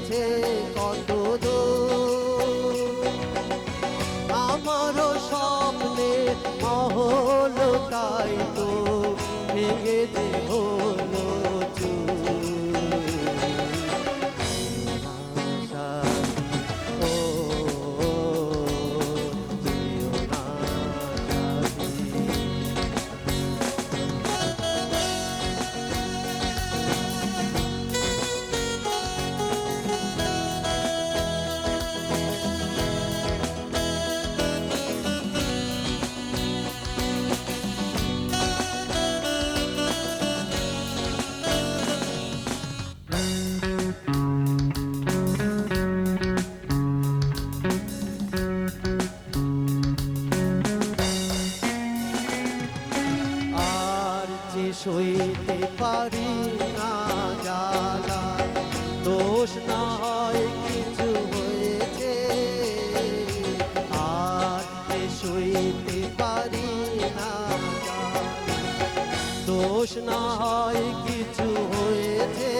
গেছে কত আমারও স্বপ্নে মহল তাই তো ভেঙে দেহ যে সইতে পারি না জ্বালা দোষ না হয় কিছু হয়েছে আর যে সইতে পারি না দোষ না হয় কিছু হয়েছে